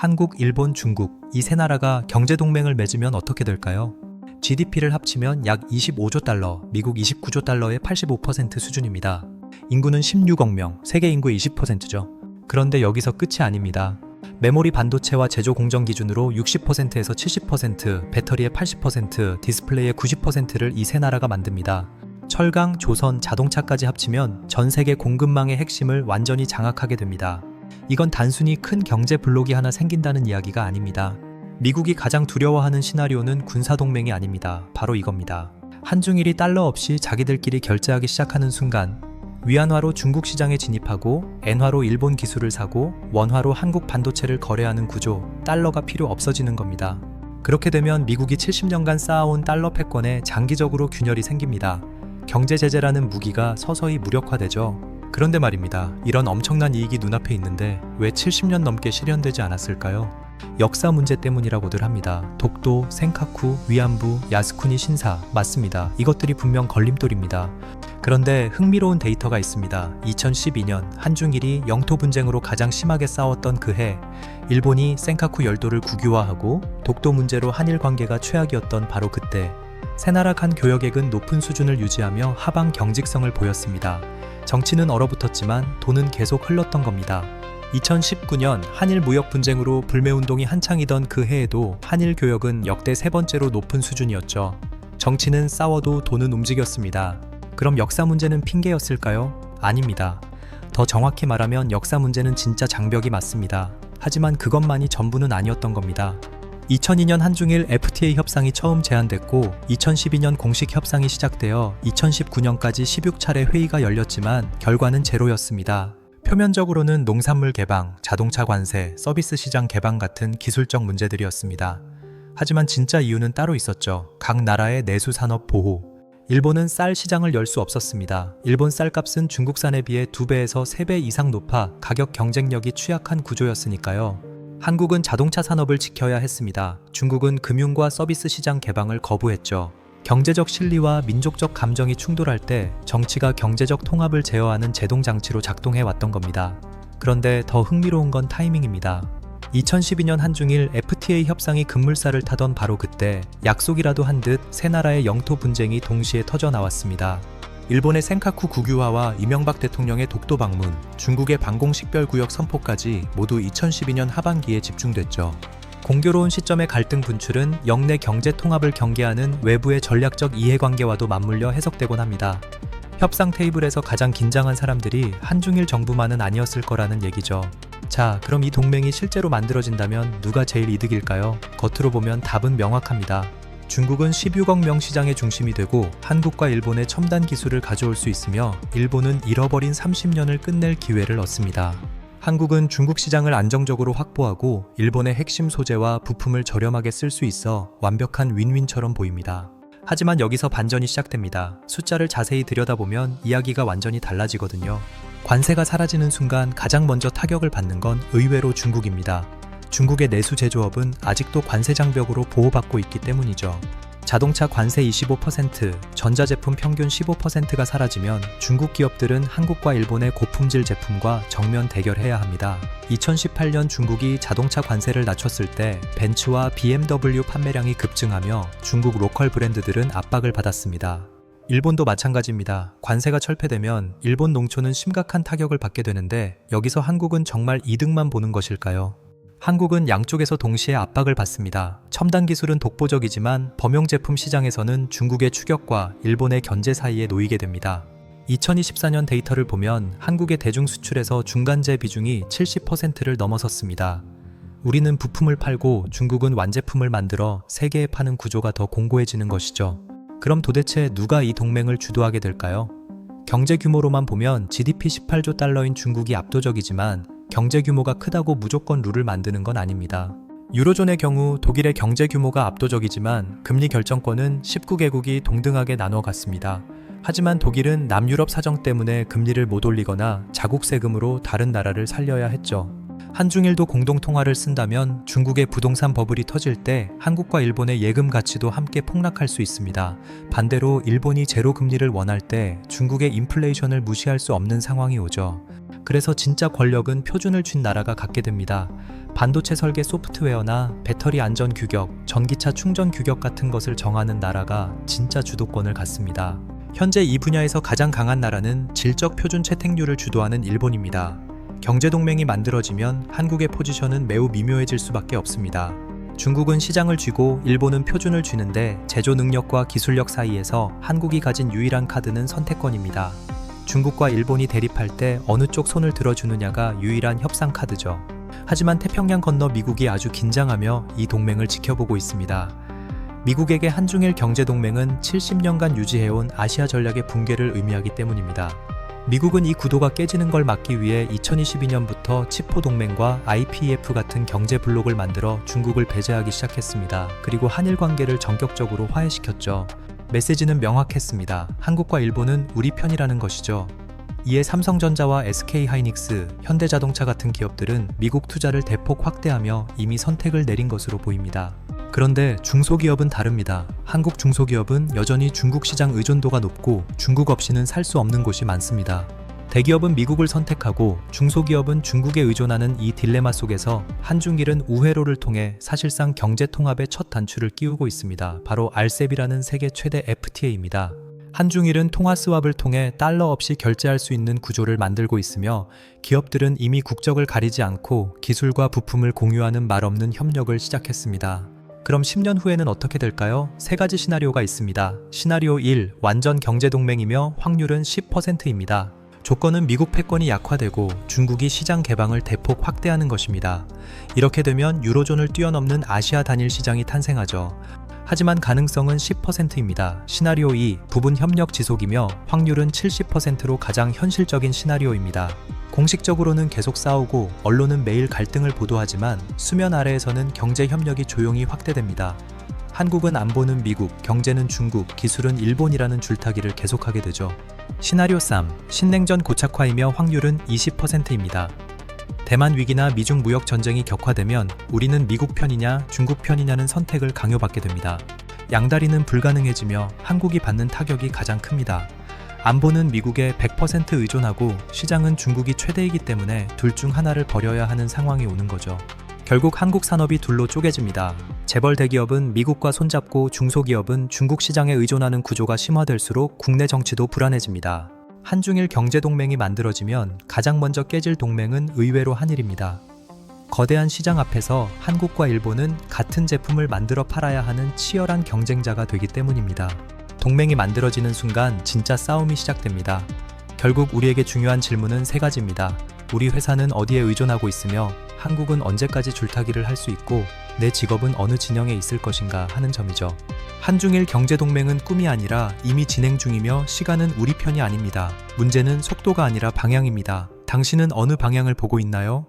한국, 일본, 중국 이 세 나라가 경제 동맹을 맺으면 어떻게 될까요? GDP를 합치면 약 25조 달러, 미국 29조 달러의 85% 수준입니다. 인구는 16억 명, 세계 인구의 20%죠. 그런데 여기서 끝이 아닙니다. 메모리 반도체와 제조 공정 기준으로 60%에서 70%, 배터리의 80%, 디스플레이의 90%를 이 세 나라가 만듭니다. 철강, 조선, 자동차까지 합치면 전 세계 공급망의 핵심을 완전히 장악하게 됩니다. 이건 단순히 큰 경제 블록이 하나 생긴다는 이야기가 아닙니다. 미국이 가장 두려워하는 시나리오는 군사동맹이 아닙니다. 바로 이겁니다. 한중일이 달러 없이 자기들끼리 결제하기 시작하는 순간 위안화로 중국 시장에 진입하고 엔화로 일본 기술을 사고 원화로 한국 반도체를 거래하는 구조, 달러가 필요 없어지는 겁니다. 그렇게 되면 미국이 70년간 쌓아온 달러 패권에 장기적으로 균열이 생깁니다. 경제 제재라는 무기가 서서히 무력화되죠. 그런데 말입니다. 이런 엄청난 이익이 눈앞에 있는데 왜 70년 넘게 실현되지 않았을까요? 역사 문제 때문이라고들 합니다. 독도, 센카쿠, 위안부, 야스쿠니 신사 맞습니다. 이것들이 분명 걸림돌입니다. 그런데 흥미로운 데이터가 있습니다. 2012년 한중일이 영토 분쟁으로 가장 심하게 싸웠던 그 해, 일본이 센카쿠 열도를 국유화하고 독도 문제로 한일 관계가 최악이었던 바로 그때, 세 나라 간 교역액은 높은 수준을 유지하며 하방 경직성을 보였습니다. 정치는 얼어붙었지만 돈은 계속 흘렀던 겁니다. 2019년 한일 무역 분쟁으로 불매운동이 한창이던 그 해에도 한일 교역은 역대 세 번째로 높은 수준이었죠. 정치는 싸워도 돈은 움직였습니다. 그럼 역사 문제는 핑계였을까요? 아닙니다. 더 정확히 말하면 역사 문제는 진짜 장벽이 맞습니다. 하지만 그것만이 전부는 아니었던 겁니다. 2002년 한중일 FTA 협상이 처음 제안됐고 2012년 공식 협상이 시작되어 2019년까지 16차례 회의가 열렸지만 결과는 제로였습니다. 표면적으로는 농산물 개방, 자동차 관세, 서비스 시장 개방 같은 기술적 문제들이었습니다. 하지만 진짜 이유는 따로 있었죠. 각 나라의 내수 산업 보호. 일본은 쌀 시장을 열 수 없었습니다. 일본 쌀값은 중국산에 비해 2배에서 3배 이상 높아 가격 경쟁력이 취약한 구조였으니까요. 한국은 자동차 산업을 지켜야 했습니다. 중국은 금융과 서비스 시장 개방을 거부했죠. 경제적 실리와 민족적 감정이 충돌할 때 정치가 경제적 통합을 제어하는 제동장치로 작동해 왔던 겁니다. 그런데 더 흥미로운 건 타이밍입니다. 2012년 한중일 FTA 협상이 급물살을 타던 바로 그때 약속이라도 한 듯 세 나라의 영토 분쟁이 동시에 터져 나왔습니다. 일본의 센카쿠 국유화와 이명박 대통령의 독도 방문, 중국의 방공식별구역 선포까지 모두 2012년 하반기에 집중됐죠. 공교로운 시점의 갈등 분출은 영내 경제 통합을 경계하는 외부의 전략적 이해관계와도 맞물려 해석되곤 합니다. 협상 테이블에서 가장 긴장한 사람들이 한중일 정부만은 아니었을 거라는 얘기죠. 자, 그럼 이 동맹이 실제로 만들어진다면 누가 제일 이득일까요? 겉으로 보면 답은 명확합니다. 중국은 16억 명 시장의 중심이 되고 한국과 일본의 첨단 기술을 가져올 수 있으며 일본은 잃어버린 30년을 끝낼 기회를 얻습니다. 한국은 중국 시장을 안정적으로 확보하고 일본의 핵심 소재와 부품을 저렴하게 쓸 수 있어 완벽한 윈윈처럼 보입니다. 하지만 여기서 반전이 시작됩니다. 숫자를 자세히 들여다보면 이야기가 완전히 달라지거든요. 관세가 사라지는 순간 가장 먼저 타격을 받는 건 의외로 중국입니다. 중국의 내수 제조업은 아직도 관세 장벽으로 보호받고 있기 때문이죠. 자동차 관세 25%, 전자제품 평균 15%가 사라지면 중국 기업들은 한국과 일본의 고품질 제품과 정면 대결해야 합니다. 2018년 중국이 자동차 관세를 낮췄을 때 벤츠와 BMW 판매량이 급증하며 중국 로컬 브랜드들은 압박을 받았습니다. 일본도 마찬가지입니다. 관세가 철폐되면 일본 농촌은 심각한 타격을 받게 되는데 여기서 한국은 정말 이득만 보는 것일까요? 한국은 양쪽에서 동시에 압박을 받습니다. 첨단 기술은 독보적이지만 범용 제품 시장에서는 중국의 추격과 일본의 견제 사이에 놓이게 됩니다. 2024년 데이터를 보면 한국의 대중 수출에서 중간재 비중이 70%를 넘어섰습니다. 우리는 부품을 팔고 중국은 완제품을 만들어 세계에 파는 구조가 더 공고해지는 것이죠. 그럼 도대체 누가 이 동맹을 주도하게 될까요? 경제 규모로만 보면 GDP 18조 달러인 중국이 압도적이지만 경제 규모가 크다고 무조건 룰을 만드는 건 아닙니다. 유로존의 경우 독일의 경제 규모가 압도적이지만 금리 결정권은 19개국이 동등하게 나눠 갔습니다. 하지만 독일은 남유럽 사정 때문에 금리를 못 올리거나 자국 세금으로 다른 나라를 살려야 했죠. 한중일도 공동 통화를 쓴다면 중국의 부동산 버블이 터질 때 한국과 일본의 예금 가치도 함께 폭락할 수 있습니다. 반대로 일본이 제로 금리를 원할 때 중국의 인플레이션을 무시할 수 없는 상황이 오죠. 그래서 진짜 권력은 표준을 쥔 나라가 갖게 됩니다. 반도체 설계 소프트웨어나 배터리 안전 규격, 전기차 충전 규격 같은 것을 정하는 나라가 진짜 주도권을 갖습니다. 현재 이 분야에서 가장 강한 나라는 질적 표준 채택률을 주도하는 일본입니다. 경제동맹이 만들어지면 한국의 포지션은 매우 미묘해질 수밖에 없습니다. 중국은 시장을 쥐고 일본은 표준을 쥐는데 제조 능력과 기술력 사이에서 한국이 가진 유일한 카드는 선택권입니다. 중국과 일본이 대립할 때 어느 쪽 손을 들어주느냐가 유일한 협상 카드죠. 하지만 태평양 건너 미국이 아주 긴장하며 이 동맹을 지켜보고 있습니다. 미국에게 한중일 경제동맹은 70년간 유지해온 아시아 전략의 붕괴를 의미하기 때문입니다. 미국은 이 구도가 깨지는 걸 막기 위해 2022년부터 치포 동맹과 IPEF 같은 경제 블록을 만들어 중국을 배제하기 시작했습니다. 그리고 한일 관계를 전격적으로 화해시켰죠. 메시지는 명확했습니다. 한국과 일본은 우리 편이라는 것이죠. 이에 삼성전자와 SK하이닉스, 현대자동차 같은 기업들은 미국 투자를 대폭 확대하며 이미 선택을 내린 것으로 보입니다. 그런데 중소기업은 다릅니다. 한국 중소기업은 여전히 중국 시장 의존도가 높고 중국 없이는 살 수 없는 곳이 많습니다. 대기업은 미국을 선택하고 중소기업은 중국에 의존하는 이 딜레마 속에서 한중일은 우회로를 통해 사실상 경제 통합의 첫 단추를 끼우고 있습니다. 바로 RCEP이라는 세계 최대 FTA입니다. 한중일은 통화 스왑을 통해 달러 없이 결제할 수 있는 구조를 만들고 있으며 기업들은 이미 국적을 가리지 않고 기술과 부품을 공유하는 말 없는 협력을 시작했습니다. 그럼 10년 후에는 어떻게 될까요? 세 가지 시나리오가 있습니다. 시나리오 1. 완전 경제동맹이며 확률은 10%입니다. 조건은 미국 패권이 약화되고 중국이 시장 개방을 대폭 확대하는 것입니다. 이렇게 되면 유로존을 뛰어넘는 아시아 단일 시장이 탄생하죠. 하지만 가능성은 10%입니다. 시나리오 2. 부분 협력 지속이며 확률은 70%로 가장 현실적인 시나리오입니다. 공식적으로는 계속 싸우고 언론은 매일 갈등을 보도하지만 수면 아래에서는 경제 협력이 조용히 확대됩니다. 한국은 안보는 미국, 경제는 중국, 기술은 일본이라는 줄타기를 계속하게 되죠. 시나리오 3. 신냉전 고착화이며 확률은 20%입니다. 대만 위기나 미중 무역 전쟁이 격화되면 우리는 미국 편이냐 중국 편이냐는 선택을 강요받게 됩니다. 양다리는 불가능해지며 한국이 받는 타격이 가장 큽니다. 안보는 미국에 100% 의존하고 시장은 중국이 최대이기 때문에 둘 중 하나를 버려야 하는 상황이 오는 거죠. 결국 한국 산업이 둘로 쪼개집니다. 재벌 대기업은 미국과 손잡고 중소기업은 중국 시장에 의존하는 구조가 심화될수록 국내 정치도 불안해집니다. 한중일 경제동맹이 만들어지면 가장 먼저 깨질 동맹은 의외로 한일입니다. 거대한 시장 앞에서 한국과 일본은 같은 제품을 만들어 팔아야 하는 치열한 경쟁자가 되기 때문입니다. 동맹이 만들어지는 순간 진짜 싸움이 시작됩니다. 결국 우리에게 중요한 질문은 세 가지입니다. 우리 회사는 어디에 의존하고 있으며 한국은 언제까지 줄타기를 할 수 있고 내 직업은 어느 진영에 있을 것인가 하는 점이죠. 한중일 경제동맹은 꿈이 아니라 이미 진행 중이며 시간은 우리 편이 아닙니다. 문제는 속도가 아니라 방향입니다. 당신은 어느 방향을 보고 있나요?